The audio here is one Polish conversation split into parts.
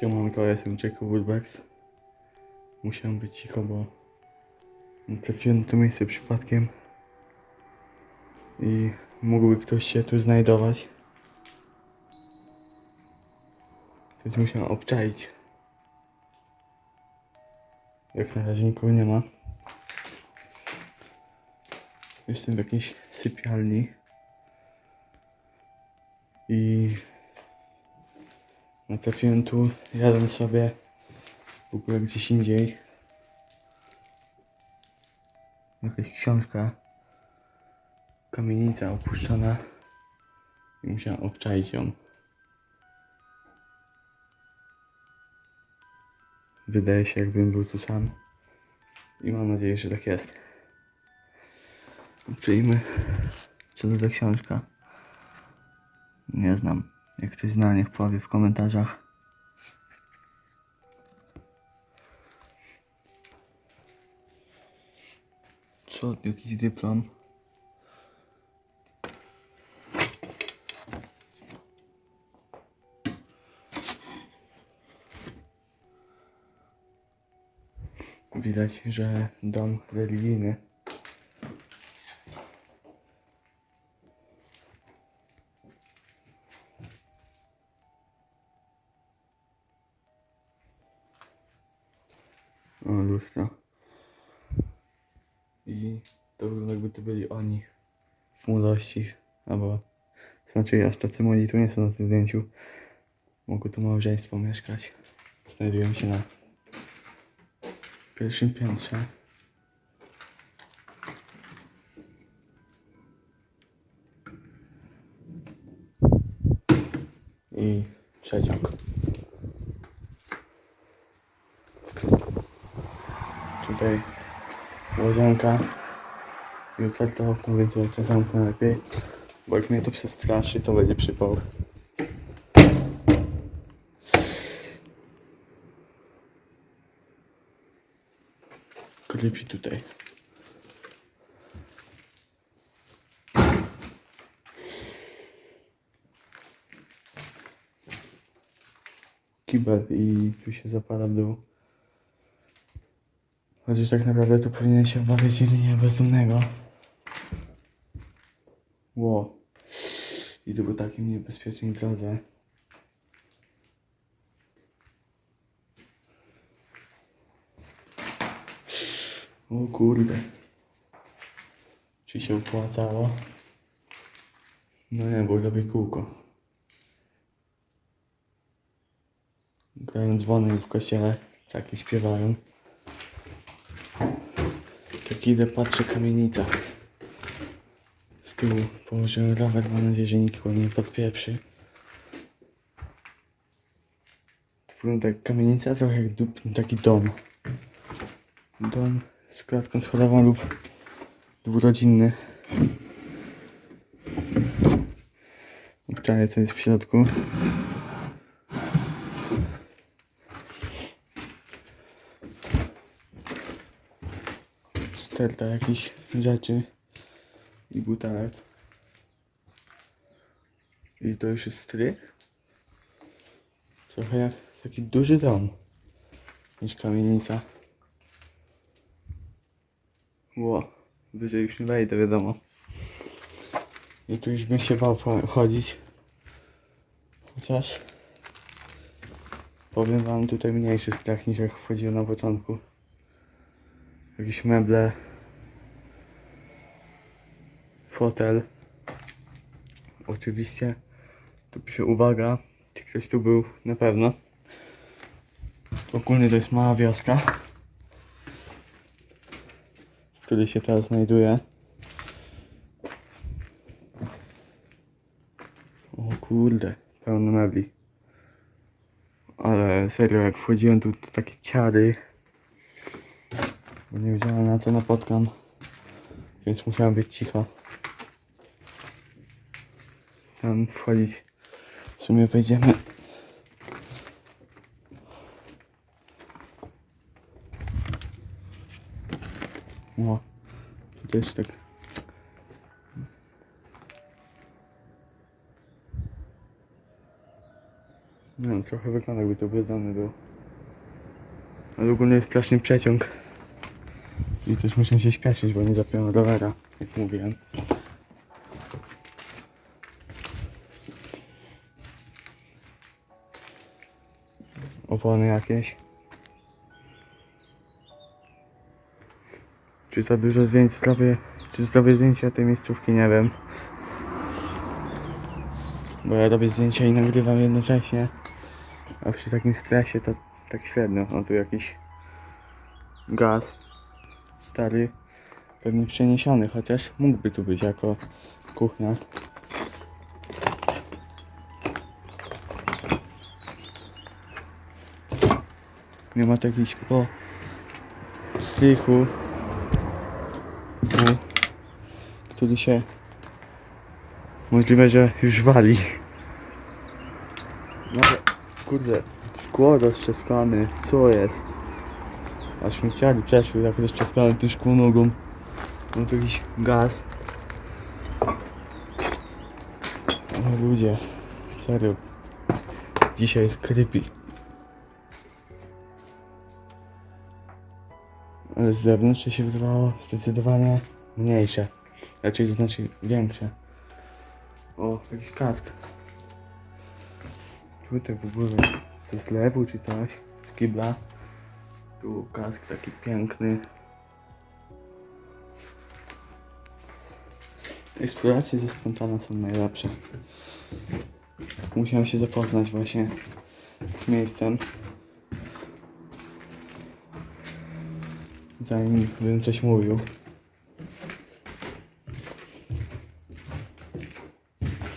Siemanko, ja jestem Jacob Woodbacks. Musiałem być cicho, bo trafiłem na to miejsce przypadkiem i mógłby ktoś się tu znajdować. Więc musiałem obczaić. Jak na razie nikogo nie ma. Jestem w jakiejś sypialni. I natrafiłem tu, jadąc sobie w ogóle gdzieś indziej. Jakaś książka. Kamienica opuszczona. I musiałem obczaić ją. Wydaje się, jakbym był tu sam. I mam nadzieję, że tak jest. Obczajmy, co to za książka. Nie znam. Jak ktoś zna, niech powie w komentarzach. Co? Jakiś dyplom? Widać, że dom religijny. To wygląda jakby to byli oni w młodości, albo znaczy aż tacy młodzi tu nie są na tym zdjęciu. Mogło tu małżeństwo mieszkać. Znajdujemy się na pierwszym piętrze. I przeciąg. Tutaj łazienka i otwarte okno, więc ja to zamknę lepiej. Bo jak mnie to przestraszy, to będzie przypał. Creepy tutaj. Kibel i tu się zapala w dół. Chociaż tak naprawdę to powinien się obawiać jedynie bezdomnego. Ło. I to po takim niebezpiecznej drodze. O kurde. Czy się opłacało? No nie, bo robię kółko. Grają dzwony w kościele, takie śpiewają. Tak idę, patrzę, kamienica. Tyłu położyłem rower, mam nadzieję, że nikt go nie podpieprzy. Wygląda jak kamienica, trochę jak dup, taki dom. Dom z klatką schodową lub dwurodzinny. Obczaję co jest w środku. sterta jakichś rzeczy i butelek. I to już jest strych. Trochę jak taki duży dom niż kamienica. Ło, wyżej już nie wejdę, wiadomo. I tu już bym się bał chodzić. Chociaż powiem wam tutaj mniejszy strach niż jak wchodziłem na początku jakieś meble, fotel. Oczywiście, tu pisze uwaga, czy ktoś tu był na pewno. Ogólnie to jest mała wioska, w której się teraz znajduję. O kurde, pełno mebli. Ale serio, jak wchodziłem tu, to takie ciary. Bo nie wiedziałem na co napotkam, więc musiałem być cicho. Tam wchodzić. W sumie wejdziemy. O, tu też tak. Nie wiem, trochę wygląda jakby to ubrudzony był. Ale ogólnie jest straszny przeciąg. I też muszę się śpieszyć, bo nie zapiąłem rowera, jak mówiłem. Opony jakieś. Czy za dużo zdjęć zrobię, czy zrobię zdjęcia tej miejscówki, nie wiem. Bo ja robię zdjęcia i nagrywam jednocześnie. A przy takim stresie to tak średnio. O tu jakiś gaz stary, pewnie przeniesiony, chociaż mógłby tu być jako kuchnia. Nie ma takiś po strychu, który się możliwe, że już wali. No kurde, szkło roztrzaskane, co jest? A śmieciari przeszły tak roztrzaskane tym szkło nogą. No to jakiś gaz. O ludzie, serio. Dzisiaj jest creepy. Ale z zewnątrz się wydawało zdecydowanie mniejsze. Raczej znaczy większe. O, jakiś kask. Tutaj w ogóle ze zlewu czy coś, z kibla. Tu kask taki piękny. Eksploracje ze spontana są najlepsze. Musiałem się zapoznać właśnie z miejscem. Zanim bym coś mówił.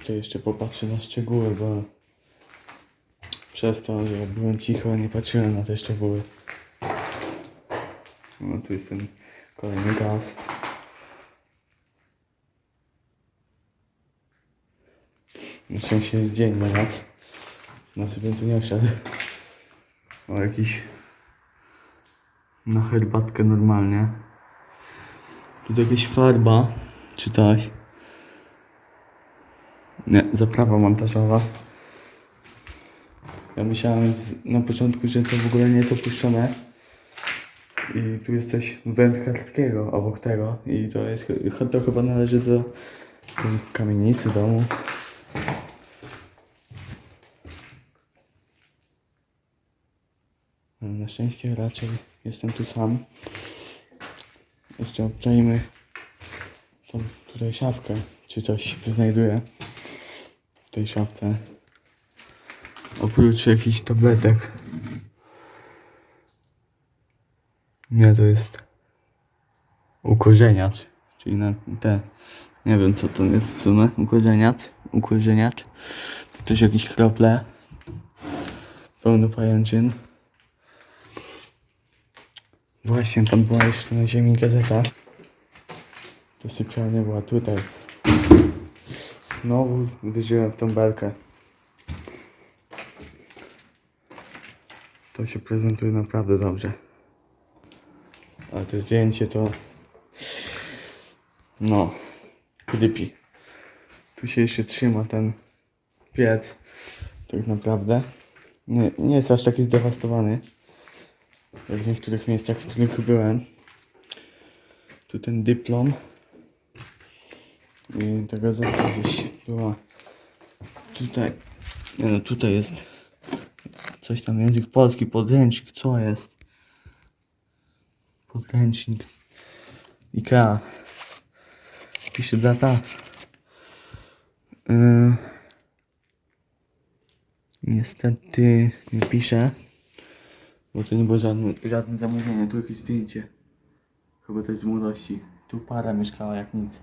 Tutaj jeszcze popatrzę na szczegóły, bo przez to, że byłem cicho, nie patrzyłem na te szczegóły. No tu jest ten kolejny gaz. Na szczęście jest dzień na noc. Nocy bym tu nie wszedł. O jakiś na herbatkę normalnie. Tu jakaś farba czy coś. Nie, zaprawa montażowa. Ja myślałem z, na początku, że to w ogóle nie jest opuszczone. I tu jest coś wędkarskiego obok tego. I to jest to chyba należy do tej kamienicy domu. Na szczęście raczej jestem tu sam. Jeszcze obczajmy tą tutaj czy coś się znajduje w tej szafce. Oprócz jakichś tabletek. Nie, to jest ukorzeniacz, czyli na te, nie wiem co to jest w sumie, ukorzeniacz, ukorzeniacz. Tu też jakieś krople, pełno pajęczyn. Właśnie, tam była jeszcze na ziemi gazeta. To sypialnia była tutaj. Znowu uderzyłem w tą belkę. To się prezentuje naprawdę dobrze. Ale to zdjęcie to... No, creepy. Tu się jeszcze trzyma ten piec. Tak naprawdę. Nie, nie jest aż taki zdewastowany. W niektórych miejscach, w których byłem. Tu ten dyplom. I ta gazeta gdzieś była. Tutaj. Nie no, tutaj jest coś tam język polski, podręcznik, co jest? Podręcznik. IKEA. Pisze data. Yy. Niestety nie pisze. Bo to nie było żadne, żadne zamówienie, tu jakieś zdjęcie. Chyba to jest z młodości. Tu para mieszkała jak nic.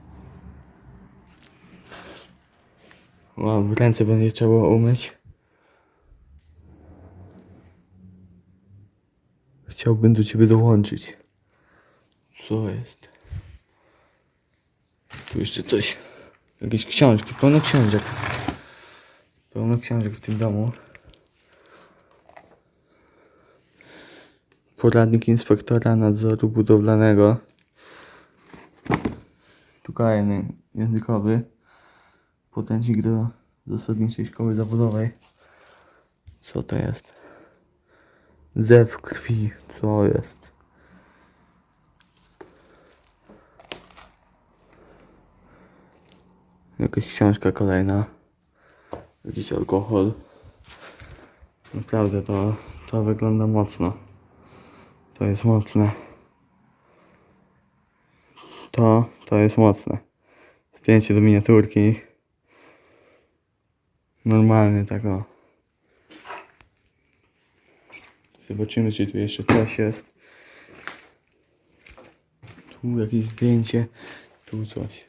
Wow, ręce będzie trzeba umyć. Chciałbym do ciebie dołączyć. Co jest? Tu jeszcze coś. Jakieś książki, pełno książek. Pełno książek w tym domu. Poradnik inspektora nadzoru budowlanego. Tu kolejny językowy. Podręcznik do zasadniczej szkoły zawodowej. Co to jest? Zew krwi. Co jest? Jakaś książka kolejna. Jakiś alkohol. Naprawdę to, to wygląda mocno. To jest mocne. To, to jest mocne. Zdjęcie do miniaturki. Normalnie tak o. Zobaczymy, czy tu jeszcze coś jest. Tu jakieś zdjęcie. Tu coś.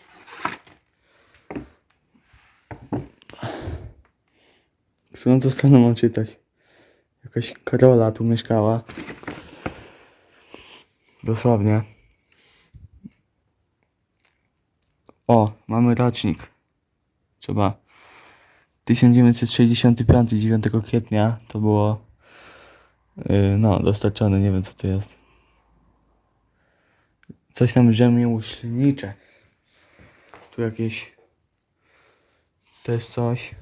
Którą to stronę mam czytać? Jakaś Karola tu mieszkała. Dosłownie. O, mamy rocznik. Trzeba. 1965, 9 kwietnia to było. Yy, no, dostarczone, nie wiem co to jest. Coś tam rzemieślnicze. Tu jakieś. To jest coś.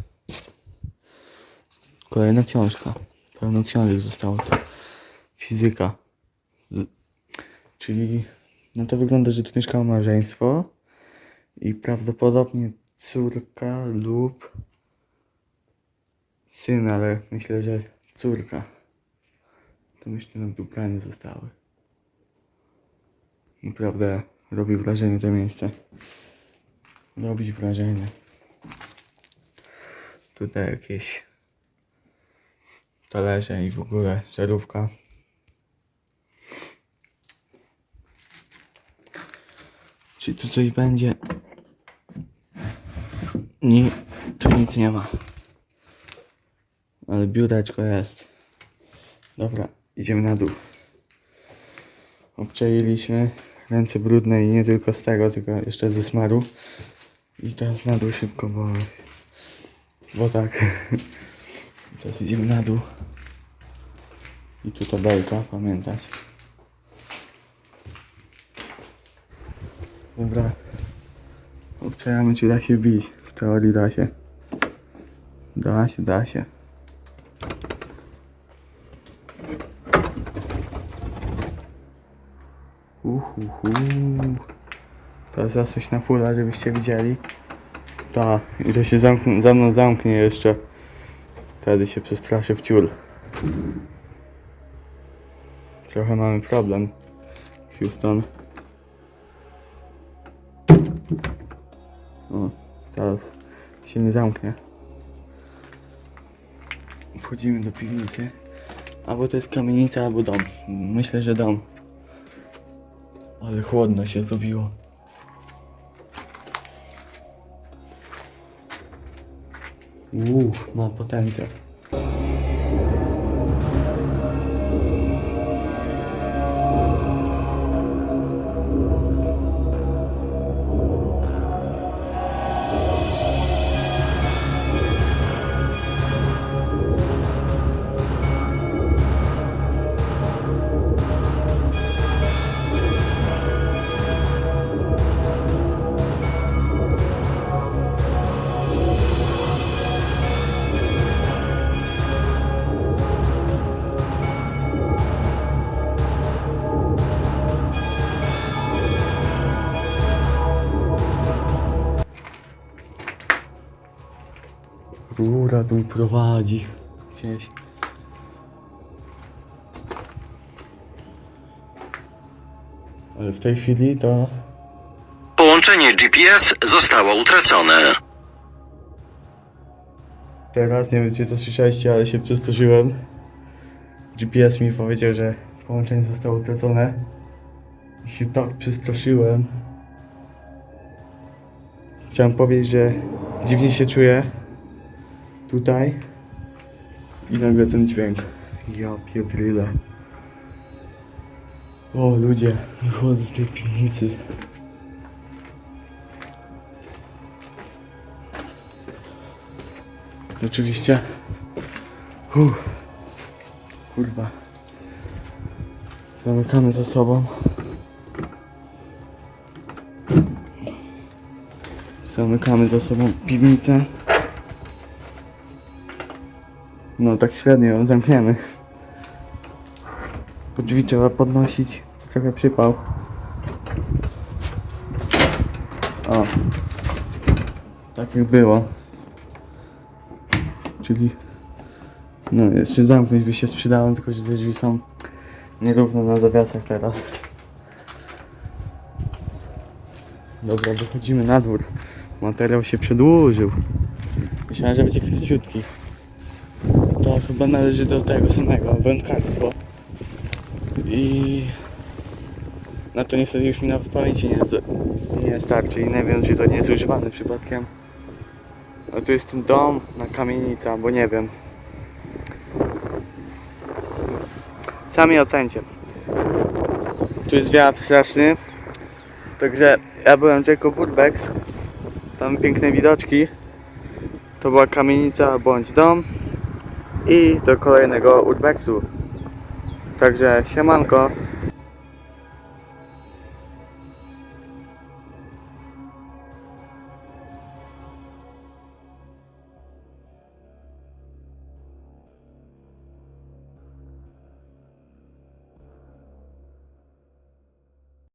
Kolejna książka. Pełno książek zostało tu. Fizyka. Czyli no to wygląda, że tu mieszkało małżeństwo i prawdopodobnie córka lub syn, ale myślę, że córka. To myślę, że tu planie zostały. Naprawdę robi wrażenie to miejsce. Robi wrażenie. Tutaj jakieś talerze i w ogóle żarówka. Czy tu coś będzie? Nie, tu nic nie ma. Ale biureczko jest. Dobra, idziemy na dół. Obczailiśmy ręce brudne i nie tylko z tego, tylko jeszcze ze smaru. I teraz na dół szybko, bo... Bo tak. Teraz idziemy na dół. I tu tabelka, pamiętać. Dobra. Obczajamy, czy da się wbić. W teorii da się. Da się, da się. Uhuhu. Teraz ja coś na fulla, żebyście widzieli. Tak, i to się zamknie, za mną zamknie jeszcze. Wtedy się przestraszę w ciul. Trochę mamy problem. Houston. Się nie zamknie. Wchodzimy do piwnicy. Albo to jest kamienica, albo dom. Myślę, że dom. Ale chłodno się zrobiło. Uuu, ma potencjał. Rura tu prowadzi gdzieś. Ale w tej chwili to Połączenie GPS zostało utracone. teraz nie wiem czy to słyszeliście, ale się przestraszyłem. GPS mi powiedział, że połączenie zostało utracone. I się tak przestraszyłem. Chciałem powiedzieć, że dziwnie się czuję tutaj i nagle ten dźwięk. Ja pierdolę. O ludzie, wychodzę z tej piwnicy. Oczywiście. Uff. Kurwa. Zamykamy za sobą. Zamykamy za sobą piwnicę. No tak średnio ją zamkniemy. Bo drzwi trzeba podnosić. Trochę przypał. O. Tak jak było. Czyli... No jeszcze zamknąć by się sprzedało, tylko że te drzwi są nierówno na zawiasach teraz. Dobra, wychodzimy na dwór. Materiał się przedłużył. Myślałem, że będzie króciutki. Chyba należy do tego samego, wędkarstwo. I na to niestety już mi nawet pamięci nie, nie starczy i nie wiem, czy to nie jest używane przypadkiem. A tu jest ten dom na kamienica, bo nie wiem. Sami ocencie. Tu jest wiatr straszny. Także ja byłem Jacob Urbex. Tam piękne widoczki. To była kamienica bądź dom. I do kolejnego Urbexu. Także siemanko.